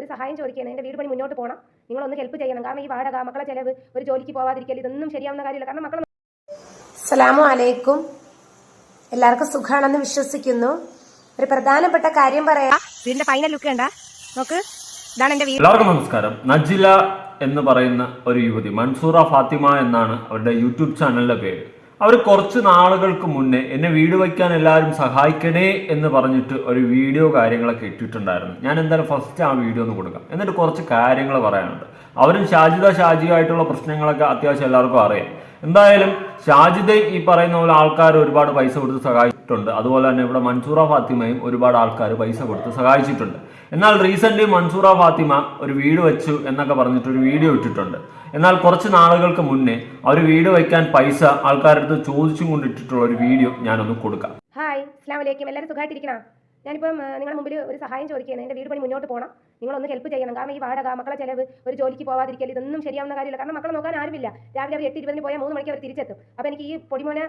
ഒരു സഹായം ചോദിക്കണം എന്റെ വീട് പണി മുന്നോട്ട് പോകണം നിങ്ങളൊന്ന് ഹെൽപ്പ് ചെയ്യണം. കാരണം ഈ വാടക മക്കളെ ചിലവ് ഒരു ജോലിക്ക് പോവാതിരിക്കൽ ഇതൊന്നും ശരിയാവുന്ന കാര്യമില്ല. കാരണം മക്കളെ അസ്സലാമു അലൈക്കും. എല്ലാവർക്കും സുഖമാണെന്ന് വിശ്വസിക്കുന്നു. ഒരു പ്രധാനപ്പെട്ട കാര്യം പറയാം. വീടിന്റെ ഫൈനൽ ലുക്ക് കണ്ട? നോക്ക്. ഇതാണ് വീട്. എല്ലാവർക്കും നമസ്കാരം. നജില എന്ന് പറയുന്ന ഒരു യുവതി മൻസൂറ ഫാത്തിമ എന്നാണ് അവരുടെ യൂട്യൂബ് ചാനലിന്റെ പേര്. അവർ കുറച്ച് നാളുകൾക്ക് മുന്നേ എന്നെ വീട് വയ്ക്കാൻ എല്ലാവരും സഹായിക്കണേ എന്ന് പറഞ്ഞിട്ട് ഒരു വീഡിയോ കാര്യങ്ങളൊക്കെ ഇട്ടിട്ടുണ്ടായിരുന്നു. ഞാൻ എന്തായാലും ഫസ്റ്റ് ആ വീഡിയോ ഒന്ന് കൊടുക്കാം. എന്നിട്ട് കുറച്ച് കാര്യങ്ങൾ പറയാനുണ്ട്. അവരും ഷാജിദ ഷാജിയായിട്ടുള്ള പ്രശ്നങ്ങളൊക്കെ അത്യാവശ്യം എല്ലാവർക്കും അറിയാം. എന്തായാലും ഷാജിദ ഈ പറയുന്ന പോലെ ആൾക്കാർ ഒരുപാട് പൈസ കൊടുത്ത് സഹായിച്ചിട്ടുണ്ട്. അതുപോലെ തന്നെ ഇവിടെ മൻസൂറ ഫാത്തിമയും ഒരുപാട് ആൾക്കാർ പൈസ കൊടുത്ത് സഹായിച്ചിട്ടുണ്ട്. എന്നാൽ റീസെന്റ് മൻസൂറ ഫാത്തിമ ഒരു വീട് വെച്ചു എന്നൊക്കെ പറഞ്ഞിട്ട് ഒരു വീഡിയോ ഇട്ടിട്ടുണ്ട്. എന്നാൽ കുറച്ച് നാളുകൾക്ക് മുന്നേ അവർ വീട് വയ്ക്കാൻ പൈസ ആൾക്കാരുടെ അടുത്ത് ചോദിച്ചും കൊണ്ടിട്ടിട്ടുള്ള ഒരു വീഡിയോ ഞാനൊന്ന് കൊടുക്കാം. ഹായ് എല്ലാവരും സുഖമായിട്ടിരിക്കണം ഞാനിപ്പം നിങ്ങളുടെ മുമ്പിൽ ഒരു സഹായം ചോദിക്കുകയാണ്. എന്റെ വീട് പണി മുന്നോട്ട് പോകണം നിങ്ങളൊന്ന് ഹെൽപ്പ് ചെയ്യണം. കാരണം ഈ വാടക മക്കളെ ചിലവ് ഒരു ജോലിക്ക് പോവാതിരിക്കൽ ഇതൊന്നും ശരിയാവുന്ന കാര്യമില്ല. കാരണം മക്കളെ നോക്കാൻ ആരുമില്ല. രാവിലെ അവർ എട്ട് ഇരുപതിന് പോയാൽ മൂന്ന് മണിക്ക് അവർ തിരിച്ചെത്തും. അപ്പോൾ എനിക്ക് ഈ പൊടിമോനെ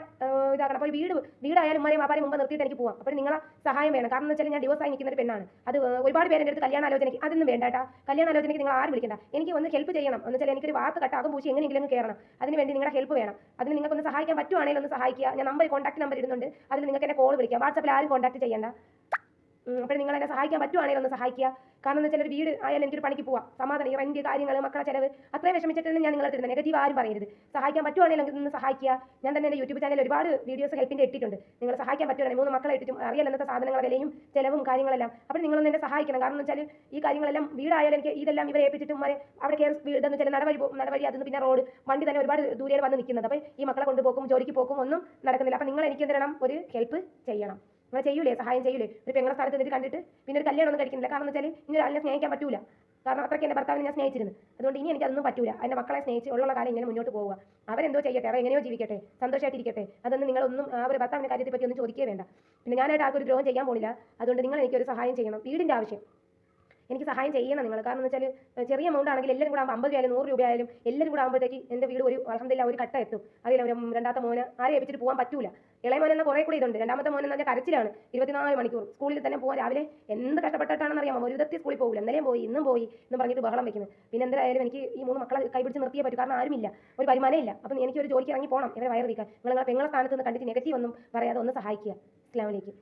ഇതാക്കണം. അപ്പോൾ വീട് വീടായാലും ഉമ്മയും വാപ്പാരെയും മുമ്പ് നിർത്തിയിട്ട് എനിക്ക് പോകാം അപ്പോൾ നിങ്ങളെ സഹായം വേണം. കാരണം എന്ന് വെച്ചാൽ ഞാൻ ഡിവോഴ്സ് ആയി നിൽക്കുന്ന ഒരു പെണ്ണാണ്. അത് ഒരുപാട് പേര് അടുത്ത് കല്യാണ ആലോചനയ്ക്ക് അതൊന്നും വേണ്ട കേട്ടോ. കല്യാണ ആലോചനയ്ക്ക് നിങ്ങൾ ആരും വിളിക്കണ്ട. എനിക്ക് ഒന്ന് ഹെൽപ്പ് ചെയ്യണം. എന്ന് വെച്ചാൽ എനിക്കൊരു വാർത്ത കട്ടാകും പൂശി എങ്ങനെയെങ്കിലും കയറണം അതിന് വേണ്ടി നിങ്ങളുടെ ഹെൽപ്പ് വേണം. അതിന് നിങ്ങൾക്കൊന്ന് സഹായിക്കാൻ പറ്റുവാണെങ്കിൽ ഒന്ന് സഹായിക്കുക. ഞാൻ നമ്പർ കോൺടാക്ട് നമ്പർ ഇടുന്നുണ്ട്. അതിൽ നിങ്ങൾക്ക് എന്നെ കോൾ വിളിക്കാം. വാട്സപ്പിൽ ആരും കോൺടാക്ട് ചെയ്യണ്ട. അപ്പോൾ നിങ്ങൾ എന്നെ സഹായിക്കാൻ പറ്റുവാണെങ്കിൽ ഒന്ന് സഹായിക്കുക. കാരണം എന്ന് വെച്ചാൽ ഒരു വീട് ആയാലും എനിക്കൊരു പണിക്ക് പോവാം. സമാധാനം ഈ റെന്റ് കാര്യങ്ങൾ മക്കളെ ചിലവ് അത്രയും വിഷമിച്ചിട്ടാണ് ഞാൻ നിങ്ങളെ തരുന്നത് നെഗറ്റീവ് ആരും പറയരുത്. സഹായിക്കാൻ പറ്റുവാണെങ്കിൽ ഒന്ന് സഹായിക്കുക. ഞാൻ തന്നെ എന്റെ യൂട്യൂബ് ചാനലിൽ ഒരുപാട് വീഡിയോസ് ഹെൽപ്പിന്റെ ഇട്ടിട്ടുണ്ട്. നിങ്ങൾ സഹായിക്കാൻ പറ്റുവാണെങ്കിൽ മൂന്ന് മക്കളെ ഇട്ടിട്ടും അറിയാൻ എന്നത്തെ സാധനങ്ങളുടെ വിലയും ചിലവും കാര്യങ്ങളെല്ലാം. അപ്പോൾ നിങ്ങളൊന്ന് എന്നെ സഹായിക്കണം. കാരണം എന്ന് വെച്ചാൽ ഈ കാര്യങ്ങളെല്ലാം വീടായാലും എനിക്ക് ഇതെല്ലാം ഇവരെ ഏൽപ്പിച്ചിട്ടും വരെ അവിടെ കയറി വീടെന്ന് വെച്ചാൽ നടവഴി നടവഴി അതിന് പിന്നെ റോഡ് വണ്ടി തന്നെ ഒരുപാട് ദൂരെയാണ് വന്ന് നിൽക്കുന്നത്. അപ്പോൾ ഈ മക്കളെ കൊണ്ടുപോക്കും ജോലിക്ക് പോക്കും ഒന്നും നടക്കുന്നില്ല. അപ്പോൾ നിങ്ങൾ എനിക്ക് എന്ത് ഒരു ഹെൽപ്പ് ചെയ്യണം. നിങ്ങൾ ചെയ്യൂലേ? സഹായം ചെയ്യൂലേ? ഒരു പെങ്ങളെ സ്ഥലത്ത് നിന്നിട്ട് കണ്ടിട്ട് പിന്നെ ഒരു കല്യാണം ഒന്നും കഴിക്കുന്നില്ല. കാരണം എന്ന് വെച്ചാൽ ഇനി ഒരാളിനെ സ്നേഹിക്കാൻ പറ്റൂല. കാരണം അത്രയ്ക്ക് എന്റെ ഭർത്താവിനെ ഞാൻ സ്നേഹിച്ചിരുന്നു. അതുകൊണ്ട് ഇനി എനിക്ക് അതൊന്നും പറ്റൂല. എന്റെ മക്കളെ സ്നേഹിച്ച് ഉള്ള കാലം ഇങ്ങനെ മുന്നോട്ട് പോവുക. അവരെന്തോ ചെയ്യട്ടെ? അവർ എങ്ങനെയോ ജീവിക്കട്ടെ? സന്തോഷമായിട്ടിരിക്കട്ടെ അതൊന്നും നിങ്ങളൊന്നും ആ ഒരു ഭർത്താവിന്റെ കാര്യത്തെ പറ്റി ഒന്നും ചോദിക്കേ വേണ്ട. പിന്നെ ഞാനായിട്ട് ആർക്കും ഒരു ദ്രോഹം ചെയ്യാൻ പോണില്ല. അതുകൊണ്ട് നിങ്ങൾ എനിക്കൊരു സഹായം ചെയ്യണം. വീടിന്റെ ആവശ്യം. എനിക്ക് സഹായം ചെയ്യണം നിങ്ങൾ. കാരണം എന്ന് വെച്ചാൽ ചെറിയ എമൗണ്ട് ആണെങ്കിൽ എല്ലാവരും കൂടെ ആകുമ്പോൾ അമ്പത് രൂപയായാലും നൂറ് രൂപയായാലും എല്ലാവരും കൂടെ ആകുമ്പോഴത്തേക്ക് എന്റെ വീട് ഒരു അലഹമില്ല ഒരു കട്ട എത്തും. അതിൽ ഒരു രണ്ടാമത്തെ മോന് ആരെ ഏൽപ്പിച്ചിട്ട് പോകാൻ പറ്റൂല. ഇളയ മോൻ കുറേ കൂടി ഇതുണ്ട്. രണ്ടാമത്തെ മോൻ എന്ന് പറഞ്ഞാൽ കരച്ചിലാണ്. ഇരുപത്തിനാല് മണിക്കൂർ. സ്കൂളിൽ തന്നെ പോകാൻ രാവിലെ എന്ത് കഷ്ടപ്പെട്ടിട്ടാണെന്ന് അറിയാമോ? ഒരു വിധത്തിൽ സ്കൂളിൽ പോകില്ല ഇന്നലെയും പോയി ഇന്നും പോയി എന്ന് പറഞ്ഞിട്ട് ബഹളം വെക്കുന്നത് പിന്നെ എന്തായാലും എനിക്ക് ഈ മൂന്ന് മക്കളെ കൈപിടിച്ച് നിർത്തിയേ പറ്റൂ. കാരണം ആരുമില്ല. ഒരു വരുമാനമില്ല അപ്പം എനിക്ക് ഒരു ജോലിക്ക് ഇറങ്ങി പോകണം ഇവരെ വയറ് വീക്കാൻ നിങ്ങൾ നിങ്ങളെ പെങ്ങളെ സ്ഥാനത്ത് നിന്ന് കണ്ടിട്ട് നെഗറ്റീവ് ഒന്നും പറയാതെ ഒന്ന് സഹായിക്കുക. ഇസ്ലാമിലേക്ക്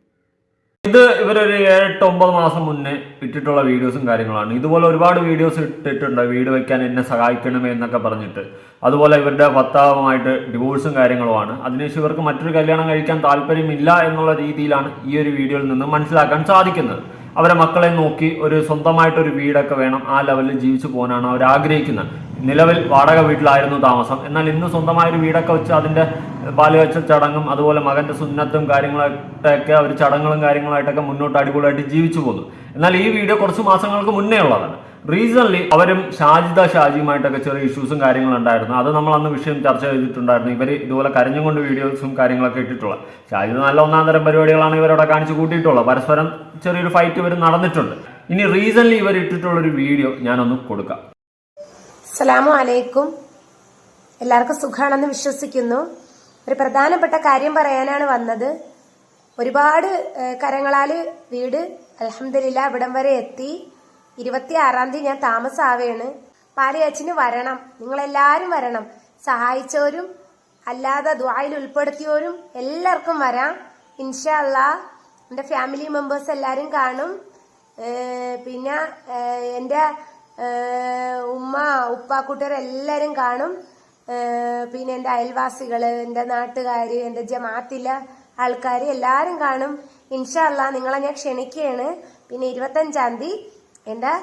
ഇത് ഇവരൊരു ഏഴെട്ട് ഒമ്പത് മാസം മുന്നേ ഇട്ടിട്ടുള്ള വീഡിയോസും കാര്യങ്ങളാണ്. ഇതുപോലെ ഒരുപാട് വീഡിയോസ് ഇട്ടിട്ടുണ്ട്. വീട് വെക്കാൻ എന്നെ സഹായിക്കണമേ എന്നൊക്കെ പറഞ്ഞിട്ട്. അതുപോലെ ഇവരുടെ ഭർത്താവുമായിട്ട് ഡിവോഴ്സും കാര്യങ്ങളുമാണ്. അതിനുശേഷം ഇവർക്ക് മറ്റൊരു കല്യാണം കഴിക്കാൻ താല്പര്യമില്ല എന്നുള്ള രീതിയിലാണ് ഈ ഒരു വീഡിയോയിൽ നിന്ന് മനസ്സിലാക്കാൻ സാധിക്കുന്നത്. അവരെ മക്കളെ നോക്കി ഒരു സ്വന്തമായിട്ടൊരു വീടൊക്കെ വേണം ആ ലെവലിൽ ജീവിച്ചു പോകാനാണ് അവർ ആഗ്രഹിക്കുന്നത് നിലവിൽ വാടക വീട്ടിലായിരുന്നു താമസം. എന്നാൽ ഇന്ന് സ്വന്തമായ ഒരു വീടൊക്കെ വെച്ച് അതിന്റെ ബാല്യവച്ച ചടങ്ങും അതുപോലെ മകന്റെ സുന്നത്തും കാര്യങ്ങളായിട്ടൊക്കെ അവർ ചടങ്ങുകളും കാര്യങ്ങളായിട്ടൊക്കെ മുന്നോട്ട് അടിപൊളിയായിട്ട് ജീവിച്ചു പോകുന്നു എന്നാൽ ഈ വീഡിയോ കുറച്ച് മാസങ്ങൾക്ക് മുന്നേ ഉള്ളതാണ്. റീസൺലി അവരും ഷാജിദ ഷാജിയുമായിട്ടൊക്കെ ചെറിയ ഇഷ്യൂസും കാര്യങ്ങളും ഉണ്ടായിരുന്നു അത് നമ്മൾ അന്ന് വിഷയം ചർച്ച ചെയ്തിട്ടുണ്ടായിരുന്നു. ഇവർ ഇതുപോലെ കരഞ്ഞുകൊണ്ട് വീഡിയോസും കാര്യങ്ങളൊക്കെ ഇട്ടിട്ടുള്ളത് ഷാജിദ നല്ല ഒന്നാം തരം പരിപാടികളാണ് ഇവരോട് കാണിച്ചു കൂട്ടിയിട്ടുള്ളത്. പരസ്പരം ചെറിയൊരു ഫൈറ്റ് ഇവർ നടന്നിട്ടുണ്ട്. ഇനി റീസൺലി ഇവർ ഇട്ടിട്ടുള്ളൊരു വീഡിയോ ഞാനൊന്ന് കൊടുക്കാം. അസ്സലാമു അലൈക്കും. എല്ലാവർക്കും സുഖമാണെന്ന് വിശ്വസിക്കുന്നു. ഒരു പ്രധാനപ്പെട്ട കാര്യം പറയാനാണ് വന്നത്. ഒരുപാട് കരങ്ങളാൽ വീട് അലഹമില്ല ഇവിടം വരെ എത്തി. ഇരുപത്തി ആറാം തീയതി ഞാൻ താമസാവേണ്. പാലയച്ചിന് വരണം. നിങ്ങളെല്ലാവരും വരണം. സഹായിച്ചവരും അല്ലാതെ ദ്വായിൽ ഉൾപ്പെടുത്തിയവരും എല്ലാവർക്കും വരാം. ഇൻഷല്ല എന്റെ ഫാമിലി മെമ്പേഴ്സ് എല്ലാവരും കാണും. പിന്നെ എന്റെ ഉമ്മ ഉപ്പാക്കൂട്ടർ എല്ലാവരും കാണും പിന്നെ എന്റെ അയൽവാസികൾ എന്റെ നാട്ടുകാർ എന്റെ ജമാത്തിലെ ആൾക്കാർ എല്ലാവരും കാണും. ഇൻഷാ അല്ലാ നിങ്ങളെ ഞാൻ ക്ഷണിക്കുകയാണ്. പിന്നെ ഇരുപത്തഞ്ചാം തീയതി എന്റെ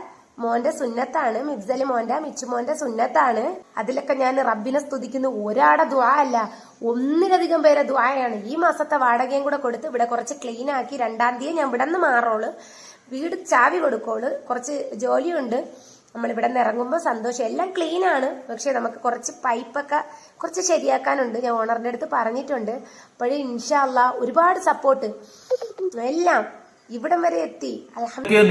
മോന്റെ സുന്നത്താണ്. മിഫ്സൽ മോന്റെ മിച്ചുമോന്റെ സുന്നത്താണ്. അതിലൊക്കെ ഞാൻ റബ്ബിനെ സ്തുതിക്കുന്ന. ഒരാടെ ദ്വാ അല്ല ഒന്നിലധികം പേരെ ദ്വായാണ് ഈ മാസത്തെ വാടകയും കൂടെ കൊടുത്ത് ഇവിടെ കുറച്ച് ക്ലീൻ ആക്കി രണ്ടാം തീയതി ഞാൻ ഇവിടെ നിന്ന് മാറോൾ. വീട് ചാവി കൊടുക്കോൾ. കുറച്ച് ജോലിയുണ്ട്. നമ്മൾ ഇവിടെ നിന്ന് ഇറങ്ങുമ്പോൾ സന്തോഷം. എല്ലാം ക്ലീൻ ആണ്. പക്ഷെ നമുക്ക് കുറച്ച് പൈപ്പൊക്കെ കുറച്ച് ശരിയാക്കാനുണ്ട്. ഞാൻ ഓണറിന്റെ അടുത്ത് പറഞ്ഞിട്ടുണ്ട്. അപ്പോഴേ ഇൻഷാല്ല ഒരുപാട് സപ്പോർട്ട് എല്ലാം ഇവിടം വരെ എത്തി.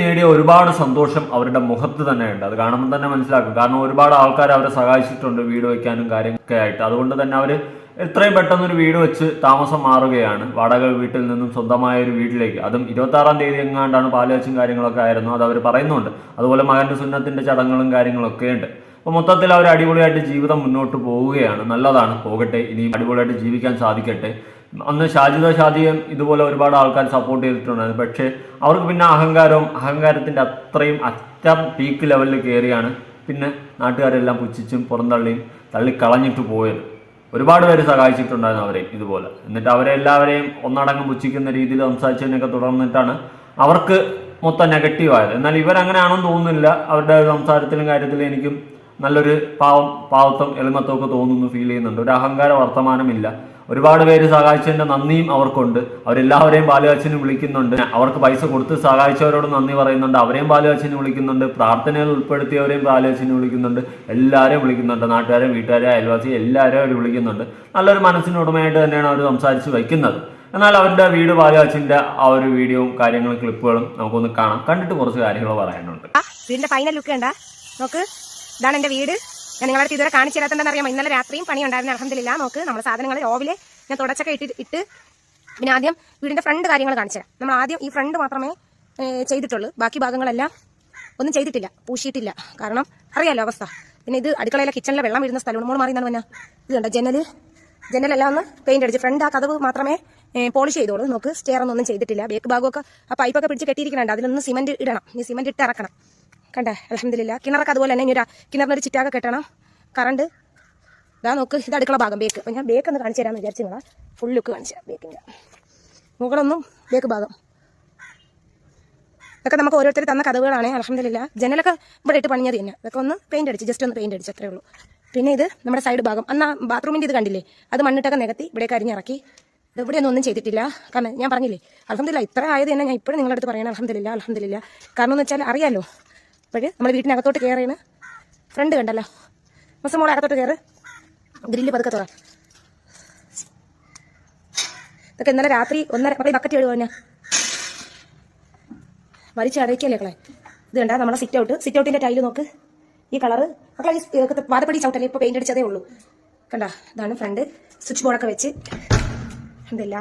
നേടിയ ഒരുപാട് സന്തോഷം അവരുടെ മുഖത്ത് തന്നെയുണ്ട് അത് കാണുമ്പോൾ തന്നെ മനസ്സിലാക്കും. കാരണം ഒരുപാട് ആൾക്കാർ അവരെ സഹായിച്ചിട്ടുണ്ട് വീട് വയ്ക്കാനും കാര്യങ്ങളൊക്കെ ആയിട്ട്. അതുകൊണ്ട് തന്നെ അവർ എത്രയും പെട്ടെന്ന് ഒരു വീട് വെച്ച് താമസം മാറുകയാണ്. വാടക വീട്ടിൽ നിന്നും സ്വന്തമായ ഒരു വീട്ടിലേക്ക്. അതും ഇരുപത്തി ആറാം തീയതി എങ്ങാണ്ടാണ് പാലുവച്ചും കാര്യങ്ങളൊക്കെ ആയിരുന്നു. അത് അവർ പറയുന്നുണ്ട്. അതുപോലെ മകന്റെ സുന്നത്തിന്റെ ചടങ്ങുകളും കാര്യങ്ങളൊക്കെ ഉണ്ട്. അപ്പോൾ മൊത്തത്തിൽ അവർ അടിപൊളിയായിട്ട് ജീവിതം മുന്നോട്ട് പോവുകയാണ്. നല്ലതാണ്. പോകട്ടെ. ഇനിയും അടിപൊളിയായിട്ട് ജീവിക്കാൻ സാധിക്കട്ടെ. അന്ന് ഷാജിദ ഷാദിയും ഇതുപോലെ ഒരുപാട് ആൾക്കാർ സപ്പോർട്ട് ചെയ്തിട്ടുണ്ടായിരുന്നു. പക്ഷേ അവർക്ക് പിന്നെ അഹങ്കാരവും അഹങ്കാരത്തിന്റെ അത്രയും അറ്റം പീക്ക് ലെവലിൽ കയറിയാണ് പിന്നെ നാട്ടുകാരെല്ലാം പുച്ഛിച്ചും പുറന്തള്ളിയും തള്ളിക്കളഞ്ഞിട്ട് പോയത്. ഒരുപാട് പേര് സഹായിച്ചിട്ടുണ്ടായിരുന്നു അവരെ ഇതുപോലെ. എന്നിട്ട് അവരെ എല്ലാവരെയും ഒന്നടങ്കം പുച്ഛിക്കുന്ന രീതിയിൽ സംസാരിച്ചതിനൊക്കെ തുടർന്നിട്ടാണ് അവർക്ക് മൊത്തം നെഗറ്റീവ് ആയത്. എന്നാൽ ഇവരങ്ങനെയാണെന്ന് തോന്നുന്നില്ല. അവരുടെ സംസാരത്തിലും കാര്യത്തിലും എനിക്കും നല്ലൊരു പാവം പാവത്വം എളിമത്വമൊക്കെ തോന്നുന്നു ഫീൽ ചെയ്യുന്നുണ്ട്. ഒരു അഹങ്കാര വർത്തമാനമില്ല. ഒരുപാട് പേര് സഹായിച്ചതിന്റെ നന്ദിയും അവർക്കുണ്ട്. അവരെല്ലാവരെയും ബാലുകാച്ചിന് വിളിക്കുന്നുണ്ട്. അവർക്ക് പൈസ കൊടുത്ത് സഹായിച്ചവരോട് നന്ദി പറയുന്നുണ്ട്. അവരെയും ബാലുകാച്ചിന് വിളിക്കുന്നുണ്ട്. പ്രാർത്ഥനയിൽ ഉൾപ്പെടുത്തിയവരെയും ബാലുകാച്ചിന് വിളിക്കുന്നുണ്ട്. എല്ലാവരെയും വിളിക്കുന്നുണ്ട്. നാട്ടുകാരെയും വീട്ടുകാരെ അയൽവാസി എല്ലാവരെയും അവർ വിളിക്കുന്നുണ്ട്. നല്ലൊരു മനസ്സിന് ഉടമയായിട്ട് തന്നെയാണ് അവർ സംസാരിച്ച് വയ്ക്കുന്നത് എന്നാൽ അവരുടെ വീട് ബാലുകാച്ചിന്റെ ആ ഒരു വീഡിയോയും കാര്യങ്ങളും ക്ലിപ്പുകളും നമുക്കൊന്ന് കാണാം. കണ്ടിട്ട് കുറച്ച് കാര്യങ്ങൾ പറയാനുണ്ട്. ഫൈനൽ ലുക്ക് നോക്ക്. ഇതാണ് എന്റെ വീട്. ഞാൻ നിങ്ങളടുത്ത് ഇതുവരെ കാണിച്ചു തരാത്തണ്ടെന്നറിയാം ഇന്നലെ രാത്രിയും പണി ഉണ്ടായിരുന്നു അലഹമില്ല നോക്ക് നമ്മൾ സാധനങ്ങൾ ഓവിൽ ഞാൻ തുടച്ചൊക്കെ ഇട്ട് ഇട്ട് പിന്നെ ആദ്യം വീടിന്റെ ഫ്രണ്ട് കാര്യങ്ങൾ കാണിച്ചു തരാം നമ്മൾ ആദ്യം ഈ ഫ്രണ്ട് മാത്രമേ ചെയ്തിട്ടുള്ളൂ. ബാക്കി ഭാഗങ്ങളെല്ലാം ഒന്നും ചെയ്തിട്ടില്ല. പൂശിയിട്ടില്ല. കാരണം അറിയാലോ അവസ്ഥ. പിന്നെ ഇത് അടുക്കളയിലെ കിച്ചണിലെ വെള്ളം വീഴുന്ന സ്ഥലമാണ്. മോൾ മാറിയെന്നാണ് പിന്നെ. ഇതുണ്ട് ജനൽ. ജനലെല്ലാം ഒന്ന് പെയിന്റ് അടിച്ച് ഫ്രണ്ട് ആ കഥവ് മാത്രമേ പോളിഷ് ചെയ്തോളൂ. നോക്ക് സ്റ്റെയർ ഒന്നും ചെയ്തിട്ടില്ല. ബേക്ക് ഭാഗമൊക്കെ ആ പൈപ്പൊക്കെ പിടിച്ച് കെട്ടിയിരിക്കുന്നുണ്ട് അതിലൊന്ന് സിമെന്റ് ഇടണം. ഇനി സിമെന്റ് ഇട്ട് ഇറക്കണം. കണ്ടേ അലഹമില്ല കിണറൊക്കെ അതുപോലെ തന്നെ ഇനിയൊരു കിണറിനൊരു ചിറ്റാക കെട്ടണം. കറണ്ട്. ഇതാ നോക്ക് ഇത് അടുക്കള ഭാഗം ബേക്ക്. അപ്പം ഞാൻ ബേക്ക് ഒന്ന് കാണിച്ചു തരാമെന്ന് വിചാരിച്ചു ഫുൾ ലുക്ക് കാണിച്ചാൽ ബേക്കിന്റെ മുകളൊന്നും ബേക്ക് ഭാഗം. ഇതൊക്കെ നമുക്ക് ഓരോരുത്തർ തന്ന കഥകളാണ് അലഹമില്ല ജനലൊക്കെ ഇവിടെ ഇട്ട് പണിഞ്ഞത് തന്നെ ഇതൊക്കെ ഒന്ന് പെയിന്റ് അടിച്ച് ജസ്റ്റ് ഒന്ന് പെയിന്റ് അടിച്ച് അത്രേ ഉള്ളൂ. പിന്നെ ഇത് നമ്മുടെ സൈഡ് ഭാഗം. അന്ന് ബാത്റൂമിന്റെ ഇത് കണ്ടില്ലേ? അത് മണ്ണിട്ടൊക്കെ നികത്തി ഇവിടേക്ക് അരിഞ്ഞിറക്കി. ഇത് ഇവിടെയൊന്നും ഒന്നും ചെയ്തിട്ടില്ല. കാരണം ഞാൻ പറഞ്ഞില്ലേ അലഹമില്ല ഇത്ര ആയത് തന്നെ ഞാൻ ഇപ്പോഴും നിങ്ങളുടെ അടുത്ത് പറയണം അലഹമില്ല അലഹമില്ല കാരണം എന്ന് വെച്ചാൽ അറിയാലോ അപ്പോൾ നമ്മൾ വീട്ടിനകത്തോട്ട് കയറിയാണ് ഫ്രണ്ട് കണ്ടല്ലോ. മസം മോളെ അകത്തോട്ട് കയറ് ഗ്രില്ല് പതുക്കെ തുറ. ഇതൊക്കെ ഇന്നലെ രാത്രി ഒന്നര മക്കളെ ബക്കറ്റ് എഴുതുക തന്നെ വലിച്ച് അടയ്ക്കല്ലേ മക്കളെ? ഇത് കണ്ടാ നമ്മുടെ സിറ്റ് ഔട്ട് സിറ്റ് ഔട്ടിന്റെ ടൈൽ നോക്ക്. ഈ കളറ് മക്കളെ വാതപ്പടി ചവിട്ടല്ലേ? ഇപ്പോൾ പെയിന്റ് അടിച്ചതേ ഉള്ളൂ. കണ്ടാ? ഇതാണ് ഫ്രണ്ട് സ്വിച്ച് ബോർഡൊക്കെ വെച്ച്. എന്തല്ല?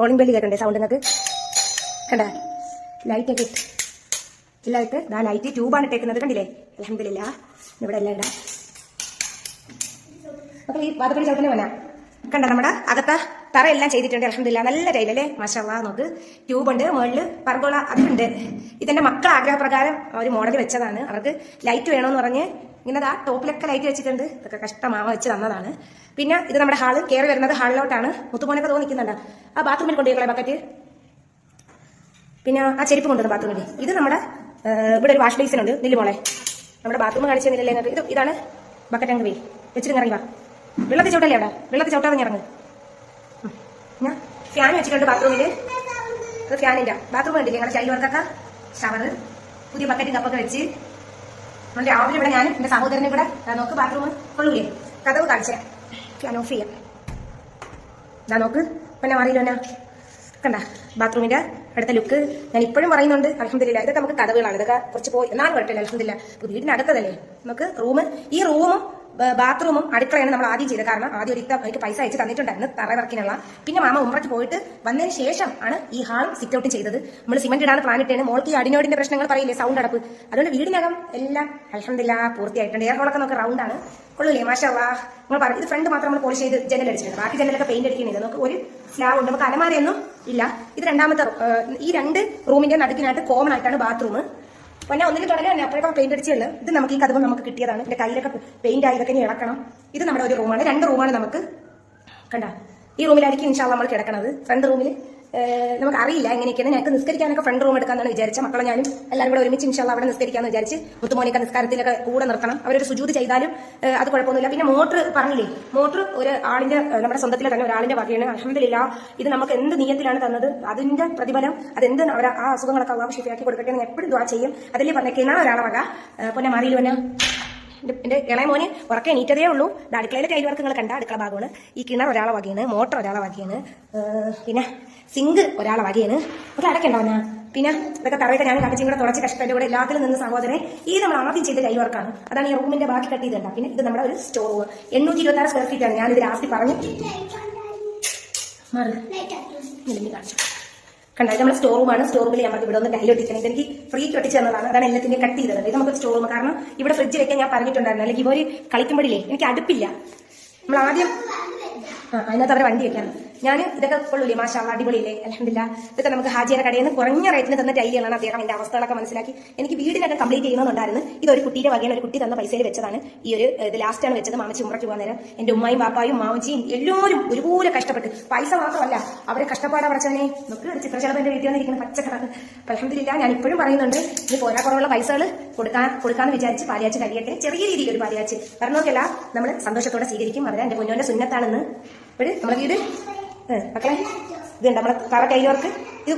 കോളിംഗ് ബെല്ല് കേൾക്കണ്ടേ സൗണ്ട് നിങ്ങൾക്ക് കണ്ടാ? ലൈറ്റൊക്കെ ഇട്ട്. ഇല്ലായിട്ട് ഇതാ ലൈറ്റ് ട്യൂബാണ് ഇട്ടേക്കുന്നത് കണ്ടില്ലേ? അലഹമില്ല ഇവിടെ എല്ലാം ഇടാം. അപ്പൊ ഈ പാതപ്പടി ചവിട്ടിന് വന്ന കണ്ട നമ്മുടെ അകത്ത തറ എല്ലാം ചെയ്തിട്ടുണ്ട് അലഹമില്ല നല്ല ടൈലല്ലേ മഷാ നോക്ക്. ട്യൂബുണ്ട് മുകളിൽ പർഗോള അതുണ്ട് ഇതെന്റെ മക്കൾ ആഗ്രഹപ്രകാരം ഒരു മോഡൽ വെച്ചതാണ്. അവർക്ക് ലൈറ്റ് വേണമെന്ന് പറഞ്ഞ് ഇങ്ങനെ ആ ടോപ്പിലൊക്കെ ലൈറ്റ് വെച്ചിട്ടുണ്ട്. ഇതൊക്കെ കഷ്ടമാവ വെച്ച് തന്നതാണ്. പിന്നെ ഇത് നമ്മുടെ ഹാൾ കയറി വരുന്നത് ഹാളിലോട്ടാണ്. മുത്തുമോനൊക്കെ തോന്നിക്കുന്നുണ്ട് ആ ബാത്റൂമിൽ കൊണ്ടുപോയി ബക്കറ്റ് പിന്നെ ആ ചെരുപ്പ് കൊണ്ടുവന്ന ബാത്റൂമിൽ ഇത് നമ്മുടെ ഇവിടെ ഒരു വാഷ് ബേസിൻ ഉണ്ട്. നില്ല് മോളെ. നമ്മുടെ ബാത്റൂം കാണിച്ചു തന്നില്ലേ ഇത് ഇതാണ് ബക്കറ്റ് അങ്ങ് പോയി വെച്ചിട്ട് ഇറങ്ങി വാ. വെള്ളത്തിൽ ചവിട്ടല്ലേ അവിടെ? വെള്ളത്തിൽ ചവിട്ടാതെ ഇറങ്ങ്. ഞാൻ ഫാൻ വെച്ചിട്ടുണ്ട് ബാത്റൂമിൽ അത് ഫാനില്ല ബാത്റൂം കണ്ടില്ലേ? ഞങ്ങളുടെ ചൈൽഡ് വർക്കൊക്കെ ഷവർ പുതിയ ബക്കറ്റും കപ്പൊക്കെ വെച്ച്. നമ്മുടെ രാവിലെ ഇവിടെ ഞാൻ എന്റെ സഹോദരനെ കൂടെ നോക്ക് ബാത്റൂം കൊള്ളൂലേ? കഥവ് കാണിച്ചേ ഫാൻ ഓഫ് ചെയ്യാം. ഇതാ നോക്ക്. പിന്നെ മാറിയില്ലോ എന്നാ? കണ്ട? ബാത്റൂമിന്റെ അടുത്ത ലുക്ക് ഞാൻ ഇപ്പോഴും പറയുന്നുണ്ട്. അലഹമില്ല ഇതൊക്കെ നമുക്ക് കഥകളാണ്. ഇതൊക്കെ കുറച്ച് പോയി. എന്നാൽ കുഴപ്പമില്ല അലഹമില്ല വീടിനടുത്തതല്ലേ നമുക്ക് റൂം ഈ റൂമും ബാത്റൂമും അടുക്കളയാണ് നമ്മൾ ആദ്യം ചെയ്തത്. കാരണം ആദ്യം ഒരു ഇത്ത എനിക്ക് പൈസ അയച്ച് തന്നിട്ടുണ്ടായിരുന്നു തറ ഇറക്കിനുള്ള പിന്നെ മാമ ഉമ്രയ്ക്ക് പോയിട്ട് വന്നതിന് ശേഷം ആണ് ഈ ഹാളും സിറ്റ് ഔട്ടും ചെയ്തത്. നമ്മൾ സിമന്റ് ഇടാണ് പ്ലാൻ ഇട്ടാണ് മോൾക്ക് ഈ അടിനോടിന്റെ പ്രശ്നങ്ങൾ പറയില്ലേ സൗണ്ട് അടപ്പ്. അതുകൊണ്ട് വീടിനകം എല്ലാം അലഹമില്ല പൂർത്തിയായിട്ടുണ്ട്. എയർ ഹോളൊക്കെ നമുക്ക് റൗണ്ട് ആണ്. കൊള്ളൂല്ലേ മാഷാ നമ്മൾ പറഞ്ഞു ഇത് ഫ്രണ്ട് മാത്രം നമ്മൾ പോളിഷ് ചെയ്ത് ജനലടിച്ചിട്ടുണ്ട് ബാക്കി ജനലൊക്കെ പെയിന്റ് അടിക്കുന്നില്ല. നമുക്ക് ഒരു സ്ലാബ് ഉണ്ട്. നമുക്ക് അലമാരയൊന്നും ഇല്ല. ഇത് രണ്ടാമത്തെ ഈ രണ്ട് റൂമിന്റെ നടുക്കിനായിട്ട് കോമൺ ആയിട്ടാണ് ബാത്റൂം പിന്നെ ഒന്നിന് തുടങ്ങി അപ്പോഴേക്കും പെയിന്റ് അടിച്ചുള്ളൂ ഇത് നമുക്ക് ഈ കഥവ് നമുക്ക് കിട്ടിയതാണ്. എന്റെ കയ്യിലൊക്കെ പെയിന്റ് ആയതൊക്കെ ഇനി ഇളക്കണം. ഇത് നമ്മുടെ ഒരു റൂമാണ് രണ്ട് റൂമാണ് നമുക്ക്. കണ്ട? ഈ റൂമിലായിരിക്കും ഇൻഷാല്ല നമ്മൾ കിടക്കണത്. ഫ്രണ്ട് റൂമിൽ നമുക്ക് അറിയില്ല എങ്ങനെയൊക്കെയാണ്. ഞങ്ങൾക്ക് നിസ്കരിക്കാനൊക്കെ ഫ്രണ്ട് റൂം എടുക്കാന്നാണ് വിചാരിച്ച മക്കളെ ഞാനും എല്ലാവരും കൂടെ ഒരുമിച്ച് ഇൻഷാല്ല അവിടെ നിസ്കരിക്കാന്ന് വിചാരിച്ച് മുത്തുമോനിക്ക നിസ്കാരത്തിലൊക്കെ കൂടെ നിർത്തണം. അവരൊരു സുജൂത് ചെയ്താലും അത് കുഴപ്പമൊന്നുമില്ല. പിന്നെ മോട്ടർ പറഞ്ഞില്ലേ മോട്ടർ ഒരു ആളിന്റെ നമ്മുടെ സ്വന്തത്തിലെ തന്നെ ഒരാളിന്റെ വകയാണ്. അഹമ്മദില്ല ഇത് നമുക്ക് എന്ത് നീയത്തിലാണ് തന്നത്? അതിന്റെ പ്രതിഫലം അതെന്ത് അവർ ആ അസുഖങ്ങളൊക്കെ അള്ളാഹ് ഷിഫിയാക്കി കൊടുക്കട്ടെ എന്ന് എപ്പോഴും ദ്വാ ചെയ്യും. അതല്ലേ പറഞ്ഞ കിണ ഒരാളെ വക. പിന്നെ മാറിയില്ല എന്റെ എന്റെ ഇളയ മോന് ഉറക്കെ എണീറ്റതേ ഉള്ളൂ. ഇത് അടുക്കളയിലെ ടൈൽ വർക്ക് നിങ്ങൾ കണ്ട അടുക്കള ഭാഗമാണ്. ഈ കിണർ ഒരാളെ വകയാണ് മോട്ടർ ഒരാളെ വകയാണ് പിന്നെ സിങ്ക് ഒരാളെ വകയാണ് ഒക്കെ അടക്കണ്ടാവുന്ന പിന്നെ ഇതൊക്കെ തറയൊക്കെ ഞാൻ കട്ടിച്ചും കൂടെ തുടച്ച് കഷ്ടപ്പെട്ട് കൂടെ എല്ലാത്തിലും നിന്ന് സഹോദരൻ ഈ നമ്മൾ ആദ്യം ചെയ്ത ടൈൽ വർക്കാണ് അതാണ് ഈ റൂമിന്റെ ബാക്കി കട്ട് ചെയ്തിട്ടുണ്ട പിന്നെ ഇത് നമ്മുടെ ഒരു സ്റ്റോർ എണ്ണൂറ്റി ഇരുപത്തി ആറ് സ്ക്വയർ ഫീറ്റ് ആണ്. ഞാനിത് ലാസ്റ്റ് പറഞ്ഞു. മാറ്. കാണിച്ചു. കണ്ടോ ഇത് നമ്മുടെ സ്റ്റോർ റൂമാണ് സ്റ്റോർ റൂമിൽ നമുക്ക് ഇവിടെ ഒന്ന് കയ്യിൽ ഒട്ടിക്കണം. എനിക്ക് ഫ്രീ ഒട്ടിച്ച് തന്നതാണ്. അതാണ് എല്ലാത്തിന്റെയും കട്ട് ചെയ്തത്. ഇത് നമുക്ക് സ്റ്റോർ റൂം കാരണം ഇവിടെ ഫ്രിഡ്ജ് വെക്കാൻ ഞാൻ പറഞ്ഞിട്ടുണ്ടായിരുന്നു. അല്ലെങ്കിൽ ഇവർ കളിക്കുമ്പോഴില്ലേ? എനിക്ക് അടുപ്പില്ല. നമ്മൾ ആദ്യം അതിനകത്ത് അവരെ വണ്ടി വെക്കാണ്. ഞാൻ ഇതൊക്കെ കൊള്ളൂലേ മാഷാ അടിപൊളിയില്ലേ? അലഹമില്ല ഇതൊക്കെ നമുക്ക് ഹാജിയുടെ കടയിൽ നിന്ന് കുറഞ്ഞ റേറ്റിന് തന്ന ടൈലുകളാണ് അദ്ദേഹം എന്റെ അവസ്ഥകളൊക്കെ മനസ്സിലാക്കി. എനിക്ക് വീടിനൊക്കെ കംപ്ലീറ്റ് ചെയ്യണമെന്നുണ്ടായിരുന്നു ഇത് ഒരു കുട്ടിയുടെ വകയാണ് ഒരു കുട്ടി തന്ന പൈസയിൽ വെച്ചതാണ്. ഈ ഒരു ഇത് ലാസ്റ്റാണ് വെച്ചത്. മാമച്ചി ഉമ്മറയ്ക്ക് പോകാൻ നേരം. എന്റെ ഉമ്മയും പാപ്പായും മാമച്ചിയും എല്ലാവരും ഒരുപോലെ കഷ്ടപ്പെട്ട്. പൈസ മാത്രമല്ല അവരെ കഷ്ടപ്പാടാ പഠിച്ചവനെ നമുക്ക് ചിത്രശലഭം എന്റെ വീട്ടിൽ വന്നിരിക്കുന്ന പച്ചക്കറക്ക് അലഹമില്ല ഞാൻ ഇപ്പോഴും പറയുന്നുണ്ട് ഇത് പോരാ കുറവുള്ള പൈസകൾ കൊടുക്കാൻ കൊടുക്കാന്ന് വിചാരിച്ച് പാലിയാച്ച് കഴിയട്ടെ ചെറിയ രീതിയിൽ ഒരു പാലിയാച്ച് പറഞ്ഞോക്കല്ല നമ്മൾ സന്തോഷത്തോടെ സ്വീകരിക്കും. അവരെ എന്റെ പൊന്നോന്റെ സുന്നത്താണെന്ന്. ഇപ്പോഴും നമ്മുടെ വീട് ഇത്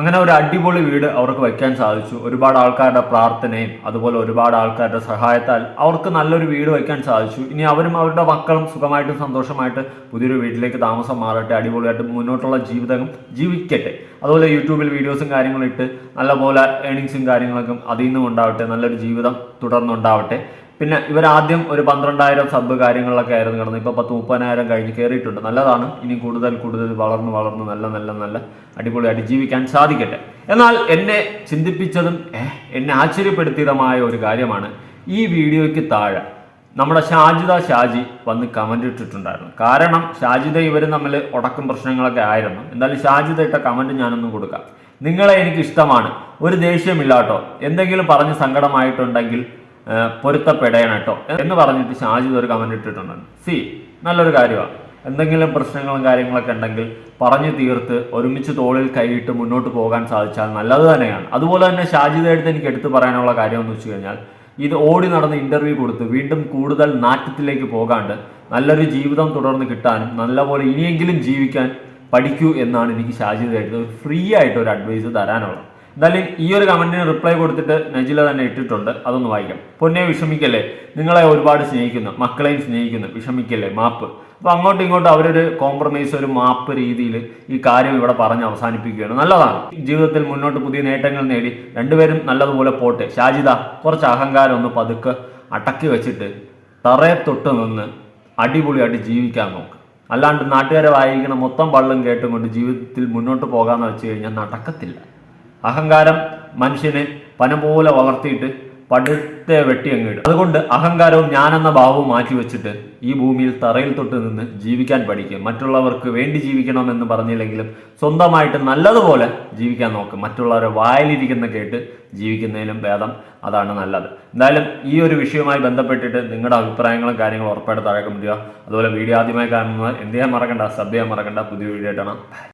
അങ്ങനെ ഒരു അടിപൊളി വീട് അവർക്ക് വയ്ക്കാൻ സാധിച്ചു. ഒരുപാട് ആൾക്കാരുടെ പ്രാർത്ഥനയും അതുപോലെ ഒരുപാട് ആൾക്കാരുടെ സഹായത്താൽ അവർക്ക് നല്ലൊരു വീട് വയ്ക്കാൻ സാധിച്ചു. ഇനി അവരും അവരുടെ മക്കളും സുഖമായിട്ടും സന്തോഷമായിട്ട് പുതിയൊരു വീട്ടിലേക്ക് താമസം മാറട്ടെ അടിപൊളിയായിട്ട് മുന്നോട്ടുള്ള ജീവിതം ജീവിക്കട്ടെ. അതുപോലെ യൂട്യൂബിൽ വീഡിയോസും കാര്യങ്ങളും ഇട്ട് നല്ലപോലെ ഏണിങ്സും കാര്യങ്ങളൊക്കെ അതിൽ നിന്നും ഉണ്ടാവട്ടെ നല്ലൊരു ജീവിതം തുടർന്നുണ്ടാവട്ടെ. പിന്നെ ഇവരാദ്യം ഒരു പന്ത്രണ്ടായിരം സബ് കാര്യങ്ങളിലൊക്കെ ആയിരുന്നു കിടന്നത്. ഇപ്പോൾ പത്ത് മുപ്പതിനായിരം കഴിഞ്ഞ് കയറിയിട്ടുണ്ട് നല്ലതാണ്. ഇനി കൂടുതൽ കൂടുതൽ വളർന്ന് വളർന്ന് നല്ല നല്ല നല്ല അടിപൊളി അടിജീവിക്കാൻ സാധിക്കട്ടെ. എന്നാൽ എന്നെ ചിന്തിപ്പിച്ചതും എന്നെ ആശ്ചര്യപ്പെടുത്തിയതുമായ ഒരു കാര്യമാണ് ഈ വീഡിയോയ്ക്ക് താഴെ നമ്മുടെ ഷാജിദ ഷാജി വന്ന് കമന്റ് ഇട്ടിട്ടുണ്ടായിരുന്നു. കാരണം ഷാജിദ ഇവരും തമ്മിൽ ഉടക്കം പ്രശ്നങ്ങളൊക്കെ ആയിരുന്നു. എന്തായാലും ഷാജിദ ഇട്ട കമന്റ് ഞാനൊന്ന് കൊടുക്കാം. നിങ്ങളെ എനിക്ക് ഇഷ്ടമാണ് ഒരു ദേഷ്യമില്ലാട്ടോ. എന്തെങ്കിലും പറഞ്ഞ് സങ്കടമായിട്ടുണ്ടെങ്കിൽ പൊരുത്തപ്പെടണം കേട്ടോ. എന്ന് പറഞ്ഞിട്ട് ഷാജിദ് ഒരു കമന്റ് ഇട്ടിട്ടുണ്ട്. സി നല്ലൊരു കാര്യമാണ് എന്തെങ്കിലും പ്രശ്നങ്ങളും കാര്യങ്ങളൊക്കെ ഉണ്ടെങ്കിൽ പറഞ്ഞു തീർത്ത് ഒരുമിച്ച് തോളിൽ കൈയിട്ട് മുന്നോട്ട് പോകാൻ സാധിച്ചാൽ നല്ലത് തന്നെയാണ്. അതുപോലെ തന്നെ ഷാജിദ് എടുത്ത് എനിക്ക് എടുത്തു പറയാനുള്ള കാര്യം എന്ന് വെച്ച് കഴിഞ്ഞാൽ ഇത് ഓടി നടന്ന് ഇന്റർവ്യൂ കൊടുത്ത് വീണ്ടും കൂടുതൽ നാറ്റത്തിലേക്ക് പോകാണ്ട് നല്ലൊരു ജീവിതം തുടർന്ന് കിട്ടാനും നല്ലപോലെ ഇനിയെങ്കിലും ജീവിക്കാൻ പഠിക്കൂ എന്നാണ് എനിക്ക് ഷാജിദ് എടുത്ത് ഫ്രീ ആയിട്ട് ഒരു അഡ്വൈസ് തരാനുള്ളത്. എന്തായാലും ഈ ഒരു കമന്റിന് റിപ്ലൈ കൊടുത്തിട്ട് നജില തന്നെ ഇട്ടിട്ടുണ്ട്. അതൊന്ന് വായിക്കാം. പൊന്നെ വിഷമിക്കല്ലേ? നിങ്ങളെ ഒരുപാട് സ്നേഹിക്കുന്നു. മക്കളെയും സ്നേഹിക്കുന്നു. വിഷമിക്കല്ലേ? മാപ്പ്. അപ്പൊ അങ്ങോട്ടും ഇങ്ങോട്ടും അവരൊരു കോംപ്രമൈസ് ഒരു മാപ്പ് രീതിയിൽ ഈ കാര്യം ഇവിടെ പറഞ്ഞ് അവസാനിപ്പിക്കുകയാണ്. നല്ലതാണ്. ജീവിതത്തിൽ മുന്നോട്ട് പുതിയ നേട്ടങ്ങൾ നേടി രണ്ടുപേരും നല്ലതുപോലെ പോട്ടെ. ഷാജിദ കുറച്ച് അഹങ്കാരം ഒന്ന് പതുക്കെ അടക്കി വെച്ചിട്ട് തറയെ തൊട്ട് നിന്ന് അടിപൊളിയായിട്ട് ജീവിക്കാൻ നോക്ക്. അല്ലാണ്ട് നാട്ടുകാരെ വായിക്കുന്ന മൊത്തം പള്ളും കേട്ടും കൊണ്ട് ജീവിതത്തിൽ മുന്നോട്ട് പോകാമെന്ന് വെച്ച് കഴിഞ്ഞാൽ നടക്കത്തില്ല. അഹങ്കാരം മനുഷ്യനെ പന പോലെ വളർത്തിയിട്ട് പടുത്തെ വെട്ടി അങ്ങിടും. അതുകൊണ്ട് അഹങ്കാരവും ഞാനെന്ന ഭാവവും മാറ്റി വെച്ചിട്ട് ഈ ഭൂമിയിൽ തറയിൽ തൊട്ട് നിന്ന് ജീവിക്കാൻ പഠിക്കുക മറ്റുള്ളവർക്ക് വേണ്ടി ജീവിക്കണമെന്ന് പറഞ്ഞില്ലെങ്കിലും സ്വന്തമായിട്ട് നല്ലതുപോലെ ജീവിക്കാൻ നോക്കുക മറ്റുള്ളവരെ വായിലിരിക്കുന്ന കേട്ട് ജീവിക്കുന്നതിലും ഭേദം അതാണ് നല്ലത്. എന്തായാലും ഈ ഒരു വിഷയവുമായി ബന്ധപ്പെട്ടിട്ട് നിങ്ങളുടെ അഭിപ്രായങ്ങളും കാര്യങ്ങളും ഉറപ്പായിട്ട് താഴെ ചെയ്യുക. അതുപോലെ വീഡിയോ ആദ്യമായി കാണുന്നവർ എന്ത് ചെയ്യാൻ മറക്കണ്ട സബ് ചെയ്യാൻ മറക്കണ്ട. പുതിയ വീഡിയോ ഇടണം